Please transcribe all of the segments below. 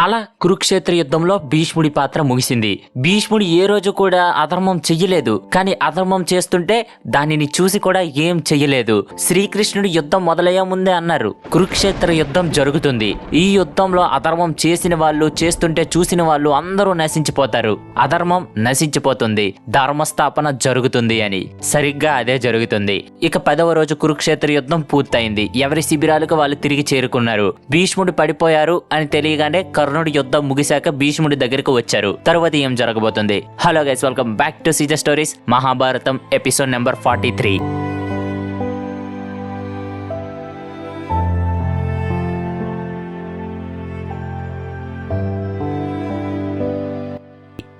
అలా కురుక్షేత్ర యుద్ధంలో భీష్ముడి పాత్ర ముగిసింది. భీష్ముడు ఏ రోజు కూడా అధర్మం చెయ్యలేదు. కానీ అధర్మం చేస్తుంటే దానిని చూసి కూడా ఏం చెయ్యలేదు. శ్రీకృష్ణుడు యుద్ధం మొదలయ్యే ముందే అన్నారు. కురుక్షేత్ర యుద్ధం జరుగుతుంది. ఈ యుద్ధంలో అధర్మం చేసిన వాళ్ళు చేస్తుంటే చూసిన వాళ్ళు అందరూ నశించిపోతారు. అధర్మం నశించిపోతుంది. ధర్మస్థాపన జరుగుతుంది అని. సరిగ్గా అదే జరుగుతుంది. ఇక పదవ రోజు కురుక్షేత్ర యుద్ధం పూర్తయింది. ఎవరి శిబిరాలకు వాళ్ళు తిరిగి చేరుకున్నారు. భీష్ముడు పడిపోయారు అని తెలియగానే కర్ణుడి యుద్ధం ముగిశాక భీష్ముడి దగ్గరకు వచ్చారు. తరువాత ఏం జరగబోతుంది? Hello guys welcome back to Caesar stories Mahabharatam episode number forty three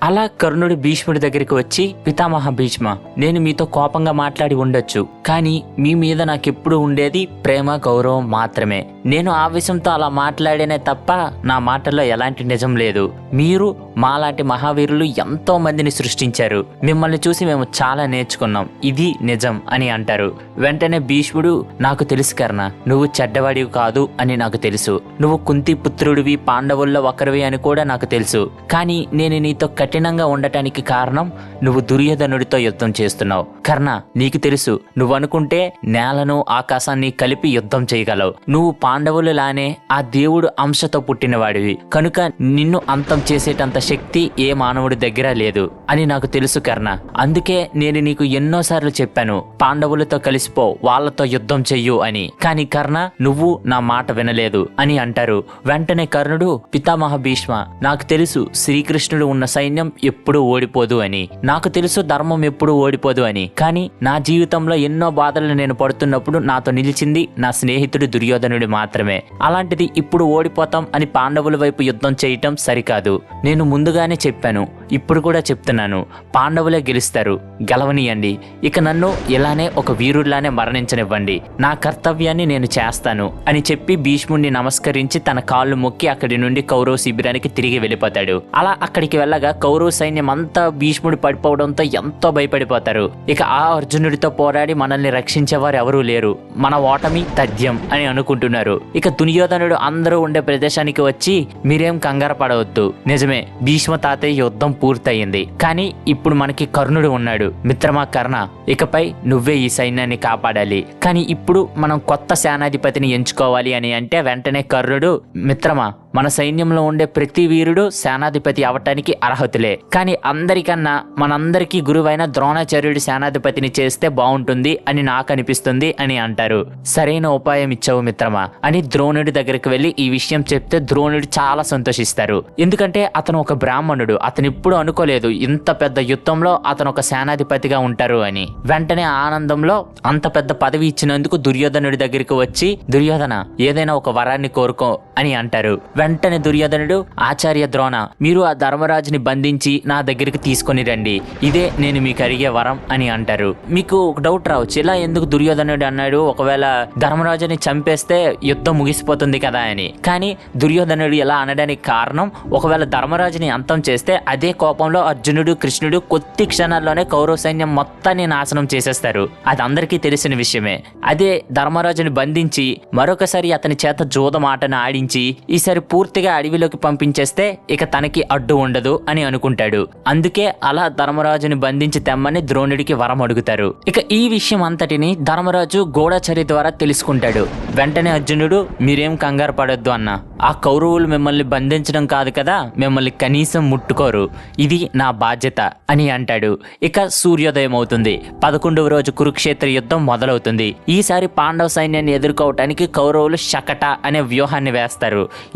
అలా కర్ణుడు భీష్ముడి దగ్గరికి వచ్చి పితామహ భీష్మ నేను మీతో కోపంగా మాట్లాడి ఉండొచ్చు కానీ మీ మీద నాకెప్పుడు ఉండేది ప్రేమ గౌరవం మాత్రమే. నేను ఆవేశంతో అలా మాట్లాడేనే తప్ప నా మాటల్లో ఎలాంటి నిజం లేదు. మీరు మాలాంటి మహావీరులు ఎంతో మందిని సృష్టించారు. మిమ్మల్ని చూసి మేము చాలా నేర్చుకున్నాం. ఇది నిజం అని అంటారు. వెంటనే భీష్ముడు నాకు తెలుసు కర్ణ నువ్వు చెడ్డవాడివి కాదు అని నాకు తెలుసు. నువ్వు కుంతి పుత్రుడివి పాండవుల్లో ఒకరివి అని కూడా నాకు తెలుసు. కానీ నేను నీతో కఠినంగా ఉండటానికి కారణం నువ్వు దుర్యోధనుడితో యుద్ధం చేస్తున్నావు. కర్ణ నీకు తెలుసు నువ్వు అనుకుంటే నేలను ఆకాశాన్ని కలిపి యుద్ధం చేయగలవు. నువ్వు పాండవులు లానే ఆ దేవుడు అంశతో పుట్టినవాడివి. కనుక నిన్ను అంతం చేసేటంత శక్తి ఏ మానవుడి దగ్గర లేదు అని నాకు తెలుసు కర్ణ. అందుకే నేను నీకు ఎన్నోసార్లు చెప్పాను పాండవులతో కలిసిపో వాళ్ళతో యుద్ధం చెయ్యు అని. కానీ కర్ణ నువ్వు నా మాట వినలేదు అని అంటారు. వెంటనే కర్ణుడు పితామహ భీష్మ నాకు తెలుసు శ్రీకృష్ణుడు ఉన్న సైన్యం ఎప్పుడూ ఓడిపోదు అని. నాకు తెలుసు ధర్మం ఎప్పుడూ ఓడిపోదు అని. కానీ నా జీవితంలో ఎన్నో బాధలు నేను పడుతున్నప్పుడు నాతో నిలిచింది నా స్నేహితుడు దుర్యోధనుడు మాత్రమే. అలాంటిది ఇప్పుడు ఓడిపోతాం అని పాండవుల వైపు యుద్ధం చేయటం సరికాదు. నేను ముందుగానే చెప్పాను. ఇప్పుడు కూడా చెప్తున్నాను. పాండవులే గెలుస్తారు. గెలవనియండి. ఇక నన్ను ఇలానే ఒక వీరుడిలానే మరణించనివ్వండి. నా కర్తవ్యాన్ని నేను చేస్తాను అని చెప్పి భీష్ముడిని నమస్కరించి తన కాళ్ళు మొక్కి అక్కడి నుండి కౌరవ శిబిరానికి తిరిగి వెళ్ళిపోతాడు. అలా అక్కడికి వెళ్ళగా కౌరవ సైన్యం అంతా భీష్ముడు పడిపోవడంతో ఎంతో భయపడిపోతారు. ఇక ఆ అర్జునుడితో పోరాడి మనల్ని రక్షించేవారు ఎవరూ లేరు. మన ఓటమి తథ్యం అని అనుకుంటున్నారు. ఇక దుర్యోధనుడు అందరూ ఉండే ప్రదేశానికి వచ్చి మీరేం కంగారు పడవద్దు. నిజమే భీష్మ తాతయ్య యుద్ధం పూర్తయింది. కానీ ఇప్పుడు మనకి కర్ణుడు ఉన్నాడు. మిత్రమా కర్ణ ఇకపై నువ్వే ఈ సైన్యాన్ని కాపాడాలి. కానీ ఇప్పుడు మనం కొత్త సేనాధిపతిని ఎంచుకోవాలి అని అంటే వెంటనే కర్ణుడు మిత్రమా మన సైన్యంలో ఉండే ప్రతి వీరుడు సేనాధిపతి అవటానికి అర్హతులే. కానీ అందరికన్నా మనందరికీ గురువైన ద్రోణాచార్యుడి సేనాధిపతిని చేస్తే బాగుంటుంది అని నాకు అనిపిస్తుంది అని అంటారు. సరైన ఉపాయం ఇచ్చావు మిత్రమా? అని ద్రోణుడి దగ్గరికి వెళ్ళి ఈ విషయం చెప్తే ద్రోణుడు చాలా సంతోషిస్తారు. ఎందుకంటే అతను ఒక బ్రాహ్మణుడు అతను ఇప్పుడు అనుకోలేదు ఇంత పెద్ద యుద్ధంలో అతను ఒక సేనాధిపతిగా ఉంటారు అని. వెంటనే ఆనందంలో అంత పెద్ద పదవి ఇచ్చినందుకు దుర్యోధనుడి దగ్గరికి వచ్చి దుర్యోధన ఏదైనా ఒక వరాన్ని కోరుకో అని అంటారు. వెంటనే దుర్యోధనుడు ఆచార్య ద్రోణ మీరు ఆ ధర్మరాజుని బంధించి నా దగ్గరికి తీసుకొని రండి. ఇదే నేను మీకు అడిగే వరం అని అంటారు. మీకు ఒక డౌట్ రావచ్చు. ఇలా ఎందుకు దుర్యోధనుడు అన్నాడు? ఒకవేళ ధర్మరాజుని చంపేస్తే యుద్ధం ముగిసిపోతుంది కదా అని. కానీ దుర్యోధనుడు ఇలా అనడానికి కారణం ఒకవేళ ధర్మరాజుని అంతం చేస్తే అదే కోపంలో అర్జునుడు కృష్ణుడు కొద్ది క్షణాల్లోనే కౌరవ సైన్యం మొత్తాన్ని నాశనం చేసేస్తారు. అది అందరికీ తెలిసిన విషయమే. అదే ధర్మరాజుని బంధించి మరొకసారి అతని చేత జూదం ఆటను ఆడించి ఈసారి పూర్తిగా అడవిలోకి పంపించేస్తే ఇక తనకి అడ్డు ఉండదు అని అనుకుంటాడు. అందుకే అలా ధర్మరాజుని బంధించి తెమ్మని ద్రోణుడికి వరం అడుగుతారు. ఇక ఈ విషయం అంతటిని ధర్మరాజు గోడాచరి ద్వారా తెలుసుకుంటాడు. వెంటనే అర్జునుడు మీరేం కంగారు పడొద్దు అన్న. ఆ కౌరవులు మిమ్మల్ని బంధించడం కాదు కదా మిమ్మల్ని కనీసం ముట్టుకోరు. ఇది నా బాధ్యత అని అంటాడు. ఇక సూర్యోదయం అవుతుంది. పదకొండవ రోజు కురుక్షేత్ర యుద్ధం మొదలవుతుంది. ఈసారి పాండవ సైన్యాన్ని ఎదుర్కోవటానికి కౌరవులు శకట అనే వ్యూహాన్ని వేస్తారు.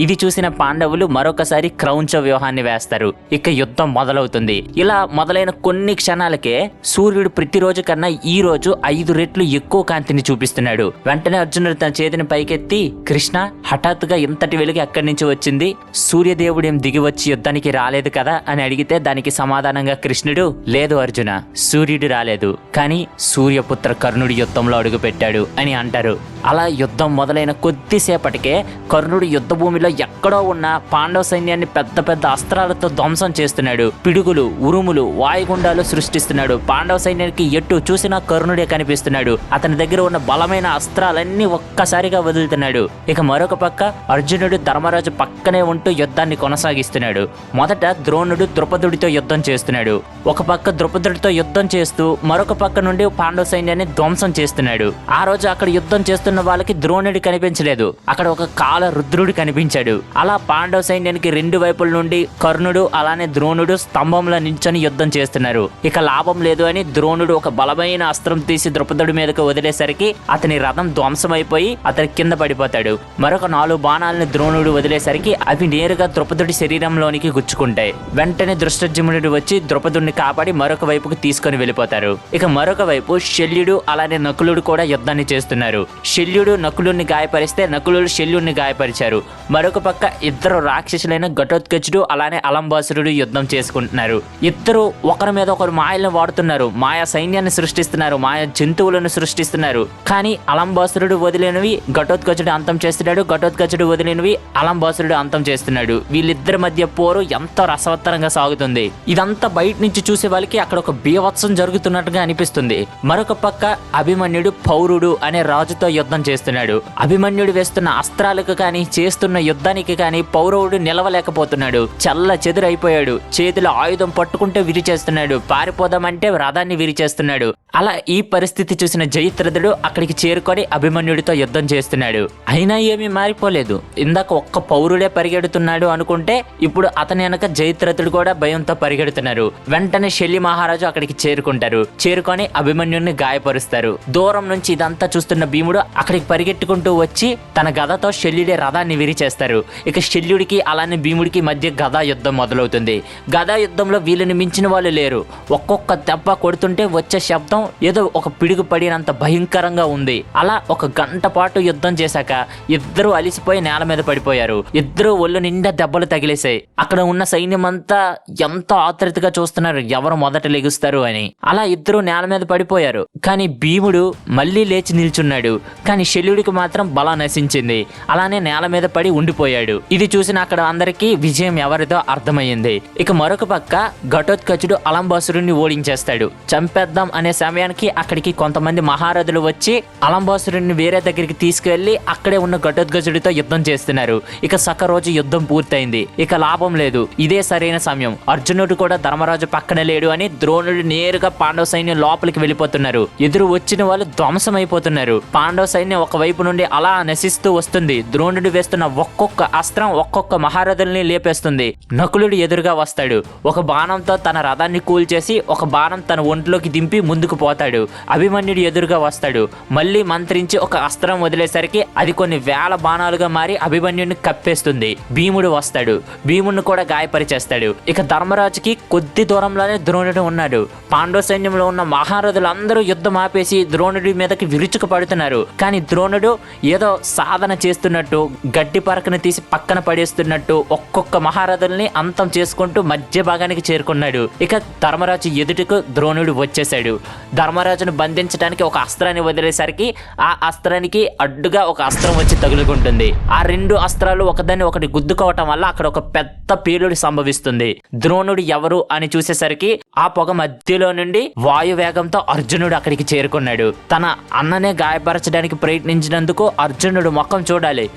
ఇది చూసిన పాండవులు మరొకసారి క్రౌంచ వ్యూహాన్ని వేస్తారు. ఇక యుద్ధం మొదలవుతుంది. ఇలా మొదలైన కొన్ని క్షణాలకే సూర్యుడు ప్రతిరోజు కన్నా ఈ రోజు ఐదు రెట్లు ఎక్కువ కాంతిని చూపిస్తున్నాడు. వెంటనే అర్జునుడు తన చేతిని పైకెత్తి కృష్ణ హఠాత్తుగా ఇంతటి వెలుగు ఎక్కడి నుంచి వచ్చింది? సూర్యదేవుడు ఏం దిగి వచ్చి యుద్ధానికి రాలేదు కదా? అని అడిగితే దానికి సమాధానంగా కృష్ణుడు లేదు అర్జున సూర్యుడు రాలేదు. కానీ సూర్యపుత్ర కర్ణుడి యుద్ధంలో అడుగుపెట్టాడు అని అంటారు. అలా యుద్ధం మొదలైన కొద్దిసేపటికే కర్ణుడు యుద్ధ యుద్ధభూమిలో ఎక్కడో ఉన్న పాండవ సైన్యాన్ని పెద్ద పెద్ద అస్త్రాలతో ధ్వంసం చేస్తున్నాడు. పిడుగులు ఉరుములు వాయుగుండాలు సృష్టిస్తున్నాడు. పాండవ సైన్యానికి ఎటు చూసినా కర్ణుడే కనిపిస్తున్నాడు. అతని దగ్గర ఉన్న బలమైన అస్త్రాలన్నీ ఒక్కసారిగా వదులుతున్నాడు. ఇక మరొక పక్క అర్జునుడు ధర్మరాజు పక్కనే ఉంటూ యుద్ధాన్ని కొనసాగిస్తున్నాడు. మొదట ద్రోణుడు ద్రుపదుడితో యుద్ధం చేస్తున్నాడు. ఒక పక్క ద్రుపదుడితో యుద్ధం చేస్తూ మరొక పక్క నుండి పాండవ సైన్యాన్ని ధ్వంసం చేస్తున్నాడు. ఆ రోజు అక్కడ యుద్ధం చేస్తున్న వాళ్ళకి ద్రోణుడు కనిపించలేదు. అక్కడ ఒక కాల రుద్రుడు కనిపించాడు. అలా పాండవ సైన్యానికి రెండు వైపుల నుండి కర్ణుడు అలానే ద్రోణుడు స్తంభంలో నించొని యుద్ధం చేస్తున్నారు. ఇక లాభం లేదు అని ద్రోణుడు ఒక బలమైన అస్త్రం తీసి ద్రుపదుడి మీదకు వదిలేసరికి అతని రథం ధ్వంసమైపోయి అతని కింద పడిపోతాడు. మరొక నాలుగు బాణాలను ద్రోణుడు వదిలేసరికి అవి నేరుగా ద్రుపదుడి శరీరంలోనికి గుచ్చుకుంటాయి. వెంటనే దృష్టజమునుడు వచ్చి ద్రుపదుడిని కాపాడి మరొక వైపుకు తీసుకొని వెళ్ళిపోతారు. ఇక మరొక వైపు శల్యుడు అలానే నకులుడు కూడా యుద్ధాన్ని చేస్తున్నారు. శల్యుడు నకులుడిని గాయపరిస్తే నకులుడు శల్యుడిని గాయపరిచారు. మరొక పక్క ఇద్దరు రాక్షసులైన ఘటోత్కచుడు అలానే అలంబాసురుడు యుద్ధం చేసుకుంటున్నారు. ఇద్దరు ఒకరి మీద ఒకరు మాయలను వాడుతున్నారు. మాయా సైన్యాన్ని సృష్టిస్తున్నారు. మాయా జంతువులను సృష్టిస్తున్నారు. కానీ అలంబాసురుడు వదిలేనివి ఘటోత్కచుడు అంతం చేస్తున్నాడు. ఘటోత్కచుడు వదిలేనివి అలంబాసురుడు అంతం చేస్తున్నాడు. వీళ్ళిద్దరి మధ్య పోరు ఎంతో రసవత్తరంగా సాగుతుంది. ఇదంతా బయట నుంచి చూసే వాళ్ళకి అక్కడ ఒక బీవత్సం జరుగుతున్నట్టుగా అనిపిస్తుంది. మరొక పక్క అభిమన్యుడు పౌరుడు అనే రాజుతో యుద్ధం చేస్తున్నాడు. అభిమన్యుడు వేస్తున్న అస్త్రాలకు కానీ చేస్తున్న యుద్ధానికి కానీ పౌరవుడు నిలవలేకపోతున్నాడు. చల్ల చెదురైపోయాడు. చేతిలో ఆయుధం పట్టుకుంటే విరిచేస్తున్నాడు. పారిపోదామంటే రథాన్ని విరిచేస్తున్నాడు. అలా ఈ పరిస్థితి చూసిన జయత్రథుడు అక్కడికి చేరుకొని అభిమన్యుడితో యుద్ధం చేస్తున్నాడు. అయినా ఏమీ మారిపోలేదు. ఇందాక ఒక్క పౌరుడే పరిగెడుతున్నాడు అనుకుంటే ఇప్పుడు అతని వెనక జయత్రథుడు కూడా భయంతో పరిగెడుతున్నారు. వెంటనే శల్లి మహారాజు అక్కడికి చేరుకుంటారు. చేరుకొని అభిమన్యుడిని గాయపరుస్తారు. దూరం నుంచి ఇదంతా చూస్తున్న భీముడు అక్కడికి పరిగెట్టుకుంటూ వచ్చి తన గదతో శల్యుడే రథాన్ని విరిచేస్తారు. ఇక శల్యుడికి అలానే భీముడికి మధ్య గదా యుద్ధం మొదలవుతుంది. గదా యుద్ధంలో వీళ్ళని మించిన వాళ్ళు లేరు. ఒక్కొక్క దెబ్బ కొడుతుంటే వచ్చే శబ్దం ఏదో ఒక పిడుగు పడినంత భయంకరంగా ఉంది. అలా ఒక గంట పాటు యుద్ధం చేశాక ఇద్దరు అలిసిపోయి నేల మీద పడిపోయారు. ఇద్దరు ఒళ్ళు నిండా దెబ్బలు తగిలేశాయి. అక్కడ ఉన్న సైన్యం అంతా ఎంతో ఆతృతగా చూస్తున్నారు ఎవరు మొదట లెగుస్తారు అని. అలా ఇద్దరు నేల మీద పడిపోయారు. కానీ భీముడు మళ్ళీ లేచి నిల్చున్నాడు. కానీ శల్యుడికి మాత్రం బలం నశించింది. అలానే నేల మీద పడి ఉండిపోయాడు. ఇది చూసిన అక్కడ అందరికీ విజయం ఎవరిదో అర్థమైంది ఇక మరొక పక్క ఘటోత్కచుడు అలంబాసురుణ్ణి ఓడించేస్తాడు. చంపేద్దాం అనే సమయానికి అక్కడికి కొంతమంది మహారథులు వచ్చి అలంబాసురుణ్ణి వేరే దగ్గరికి తీసుకువెళ్ళి అక్కడే ఉన్న ఘటోత్కచుడితో యుద్ధం చేస్తున్నారు. ఇక సక రోజు యుద్ధం పూర్తయింది. ఇక లాభం లేదు. ఇదే సరైన సమయం. అర్జునుడు కూడా ధర్మరాజు పక్కన లేడు అని ద్రోణుడు నేరుగా పాండవ సైన్యం లోపలికి వెళ్ళిపోతున్నారు. ఎదురు వచ్చిన వాళ్ళు ధ్వంసమైపోతున్నారు. పాండవ సైన్యం ఒక వైపు నుండి అలా నశిస్తూ వస్తుంది. ద్రోణుడు వేస్తున్న ఒక్కొక్క అస్త్రం ఒక్కొక్క మహారథుల్ని లేపేస్తుంది. నకులుడు ఎదురుగా వస్తాడు. ఒక బాణంతో తన రథాన్ని కూల్చేసి ఒక బాణం తన ఒంట్లోకి దింపి ముందుకు పోతాడు. అభిమన్యుడు ఎదురుగా వస్తాడు. మళ్ళీ మంత్రించి ఒక అస్త్రం వదిలేసరికి అది కొన్ని వేల బాణాలుగా మారి అభిమన్యుడిని కప్పేస్తుంది. భీముడు వస్తాడు. భీముడిని కూడా గాయపరిచేస్తాడు. ఇక ధర్మరాజుకి కొద్ది దూరంలోనే ద్రోణుడు ఉన్నాడు. పాండవ సైన్యంలో ఉన్న మహారథులందరూ యుద్ధం ఆపేసి ద్రోణుడి మీదకి విరుచుకు పడుతున్నారు కానీ ద్రోణుడు ఏదో సాధన చేస్తున్నట్టు గడ్డి పరకను తీసి పక్కన పడేస్తున్నట్టు ఒక్కొక్క మహారథుల్ని అంతం చేసుకుంటూ మధ్య భాగానికి చేరుకున్నాడు. ఇక ధర్మరాజు ఎదుటకు ద్రోణుడు వచ్చేసాడు ధర్మరాజును బంధించడానికి ఒక అస్త్రాన్ని వదిలేసరికి ఆ అస్త్రానికి అడ్డుగా ఒక అస్త్రం వచ్చి తగులుకుంటుంది. ఆ రెండు అస్త్రాలు ఒకదాన్ని ఒకటి గుద్దుకోవటం వల్ల అక్కడ ఒక పెద్ద పేలుడు సంభవిస్తుంది. ద్రోణుడు ఎవరు అని చూసేసరికి ఆ పొగ మధ్యలో నుండి వాయు వేగంతో అర్జునుడు అక్కడికి చేరుకున్నాడు. తన అన్ననే గాయపరచడానికి ప్రయత్నించినందుకు అర్జునుడు ముఖం చూడాలి.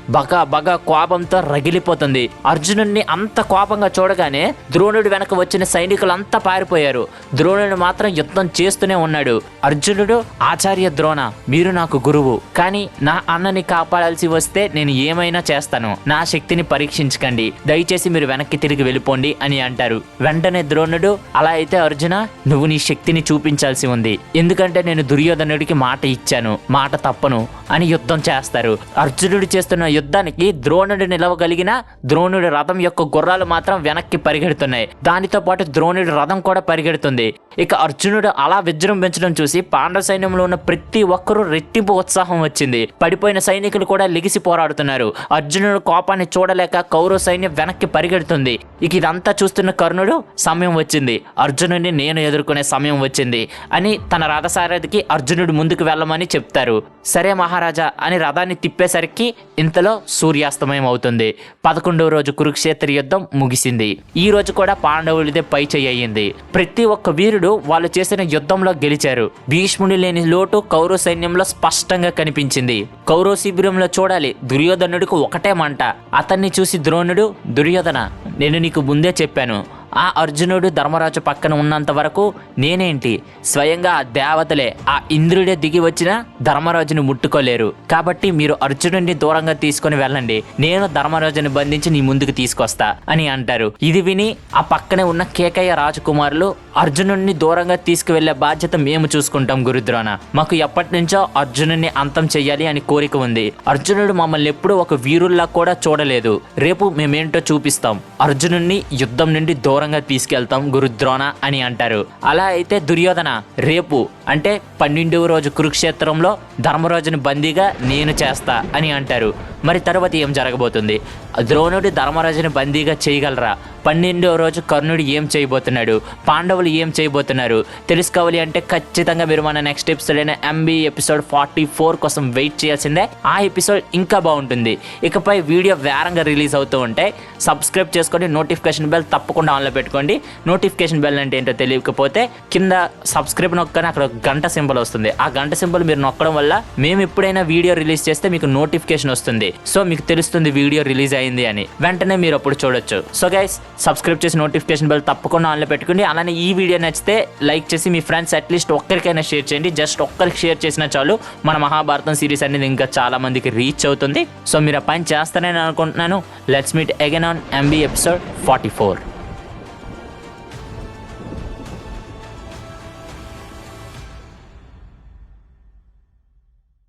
బగ బగ కోపంతో రగిలిపోతుంది. అర్జునుడిని అంత కోపంగా చూడగానే ద్రోణుడు వెనక వచ్చిన సైనికులంతా పారిపోయారు. ద్రోణుడు మాత్రం యుద్ధం చేస్తూనే ఉన్నాడు. అర్జునుడు ఆచార్య ద్రోణ మీరు నాకు గురువు. కానీ నా అన్నని కాపాడాల్సి వస్తే నేను ఏమైనా చేస్తాను. నా శక్తిని పరీక్షించకండి. దయచేసి మీరు వెనక్కి తిరిగి వెళ్ళిపోండి అని అంటారు. వెంటనే ద్రోణుడు అలా అయితే అర్జున నువ్వు నీ శక్తిని చూపించాల్సి ఉంది. ఎందుకంటే నేను దుర్యోధనుడికి మాట ఇచ్చాను. మాట తప్పను అని యుద్ధం చేస్తారు. అర్జునుడు చేస్తున్న యుద్ధాన్ని యుద్ధానికి ద్రోణుడు నిలవగలిగిన ద్రోణుడి రథం యొక్క గుర్రాలు మాత్రం వెనక్కి పరిగెడుతున్నాయి. దానితో పాటు ద్రోణుడి రథం కూడా పరిగెడుతుంది. ఇక అర్జునుడు అలా విజృంభించడం చూసి పాండవ సైన్యంలో ఉన్న ప్రతి ఒక్కరూ రెట్టింపు ఉత్సాహం వచ్చింది. పడిపోయిన సైనికులు కూడా లెగిసి పోరాడుతున్నారు. అర్జునుడు కోపాన్ని చూడలేక కౌరవ సైన్యం వెనక్కి పరిగెడుతుంది. ఇక ఇదంతా చూస్తున్న కర్ణుడు సమయం వచ్చింది. అర్జునుడిని నేను ఎదుర్కొనే సమయం వచ్చింది అని తన రథసారథికి అర్జునుడు ముందుకు వెళ్ళమని చెప్తారు. సరే మహారాజా అని రథాన్ని తిప్పేసరికి ఇంతలో సూర్యాస్తమయం అవుతుంది. పదకొండవ రోజు కురుక్షేత్ర యుద్ధం ముగిసింది. ఈ రోజు కూడా పాండవులదే పై అయ్యింది. ప్రతి ఒక్క వీరుడు వాళ్ళు చేసిన యుద్ధంలో గెలిచారు. భీష్ముడు లేని లోటు కౌరవ సైన్యంలో స్పష్టంగా కనిపించింది. కౌరవ శిబిరంలో చూడాలి దుర్యోధనుడికి ఒకటే మంట. అతన్ని చూసి ద్రోణుడు దుర్యోధన నేను నీకు ముందే చెప్పాను. ఆ అర్జునుడు ధర్మరాజు పక్కన ఉన్నంత వరకు నేనేంటి? స్వయంగా ఆ దేవతలే ఆ ఇంద్రుడే దిగి వచ్చిన ధర్మరాజుని ముట్టుకోలేరు. కాబట్టి మీరు అర్జునుడిని దూరంగా తీసుకొని వెళ్ళండి. నేను ధర్మరాజుని బంధించి నీ ముందుకు తీసుకొస్తా అని అంటారు. ఇది విని ఆ పక్కనే ఉన్న కేకయ్య రాజకుమారులు అర్జునుడిని దూరంగా తీసుకువెళ్ళే బాధ్యత మేము చూసుకుంటాం గురుద్రోణ. మాకు ఎప్పటి నుంచో అర్జునుడిని అంతం చెయ్యాలి అని కోరిక ఉంది. అర్జునుడు మమ్మల్ని ఎప్పుడూ ఒక వీరుల్లా కూడా చూడలేదు. రేపు మేమేంటో చూపిస్తాం. అర్జునుడిని యుద్ధం నుండి దూరం దూరంగా తీసుకెళ్తాం గురుద్రోణ అని అంటారు. అలా అయితే దుర్యోధన రేపు అంటే పన్నెండవ రోజు కురుక్షేత్రంలో ధర్మరాజుని బందీగా నేను చేస్తా అని అంటారు. మరి తర్వాత ఏం జరగబోతుంది? ద్రోణుడు ధర్మరాజుని బందీగా చేయగలరా? పన్నెండవ రోజు కర్ణుడు ఏం చేయబోతున్నాడు? పాండవులు ఏం చేయబోతున్నారు? తెలుసుకోవాలి అంటే ఖచ్చితంగా మీరు మన నెక్స్ట్ ఎపిసోడ్ అయిన ఎంబీ ఎపిసోడ్ ఫార్టీ ఫోర్ కోసం వెయిట్ చేయాల్సిందే. ఆ ఎపిసోడ్ ఇంకా బాగుంటుంది. ఇకపై వీడియో వేరంగా రిలీజ్ అవుతూ ఉంటాయి సబ్స్క్రైబ్ చేసుకొని నోటిఫికేషన్ బెల్ తప్పకుండా ఆన్లో పెట్టుకోండి. నోటిఫికేషన్ బెల్ అంటే ఏంటో తెలియకపోతే కింద సబ్స్క్రైబ్ నొక్కని అక్కడ గంట సింబల్ వస్తుంది. ఆ గంట సింబల్ మీరు నొక్కడం వల్ల మేము ఎప్పుడైనా వీడియో రిలీజ్ చేస్తే మీకు నోటిఫికేషన్ వస్తుంది. సో మీకు తెలుస్తుంది వీడియో రిలీజ్ అయింది అని. వెంటనే మీరు అప్పుడు చూడొచ్చు. సో గైస్ సబ్స్క్రైబ్ చేసి నోటిఫికేషన్ బెల్ తప్పకుండా ఆన్లో పెట్టుకోండి. అలానే ఈ వీడియో నచ్చితే లైక్ చేసి మీ ఫ్రెండ్స్ అట్లీస్ట్ ఒక్కరికైనా షేర్ చేయండి. జస్ట్ ఒక్కరికి షేర్ చేసినా చాలు. మన మహాభారతం సిరీస్ అనేది ఇంకా చాలా మందికి రీచ్ అవుతుంది. సో మీరు ఆ పని చేస్తారని అనుకుంటున్నాను. Let's meet again on MB episode forty four